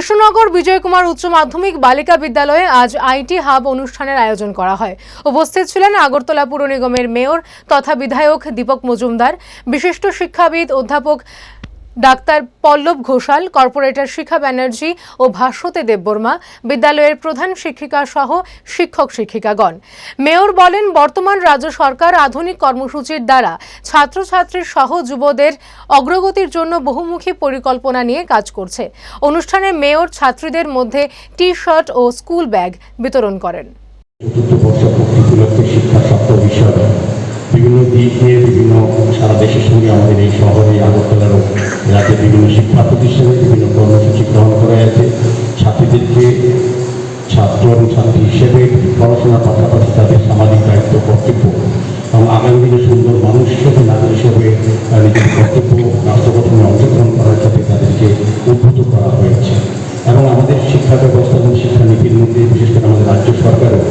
কৃষ্ণনগর বিজয় কুমার উচ্চ মাধ্যমিক বালিকা বিদ্যালয়ে আজ আইটি হাব অনুষ্ঠানের আয়োজন করা হয়। উপস্থিত ছিলেন আগরতলা পুর নিগমের মেয়র তথা বিধায়ক দীপক মজুমদার, বিশিষ্ট শিক্ষাবিদ অধ্যাপক ডাক্তার পল্লব ঘোষাল, কর্পোরেটর শিখা ব্যানার্জি ও ভাস্বতী দেববর্মা, বিদ্যালয়ের প্রধান শিক্ষিকা সহ শিক্ষক শিক্ষিকাগণ। মেয়র বলেন, বর্তমান রাজ্য সরকার আধুনিক কর্মসূচির দ্বারা ছাত্রছাত্রীর সহ যুবদের অগ্রগতির জন্য বহুমুখী পরিকল্পনা নিয়ে কাজ করছে। অনুষ্ঠানে মেয়র ছাত্রীদের মধ্যে টি শার্ট ও স্কুল ব্যাগ বিতরণ করেন। বিভিন্ন দিক বিভিন্ন সারা দেশের সঙ্গে আমাদের এই শহরে, আগরতলার রাজ্যের বিভিন্ন শিক্ষা প্রতিষ্ঠানে বিভিন্ন কর্মসূচি গ্রহণ করা হয়েছে। ছাত্রীদেরকে ছাত্র এবং ছাত্রী হিসেবে পড়াশোনার পাশাপাশি তাদের সামাজিক দায়িত্ব, কর্তব্য এবং আগামী দিনে সুন্দর মানুষ হিসেবে নাগরিক হিসেবে নিজের কর্তব্য রাষ্ট্র গঠনে অংশগ্রহণ করার ক্ষেত্রে তাদেরকে উদ্বুদ্ধ করা হয়েছে। এবং আমাদের শিক্ষা ব্যবস্থা এবং শিক্ষানীতির মধ্যে, বিশেষ করে আমাদের রাজ্য সরকারও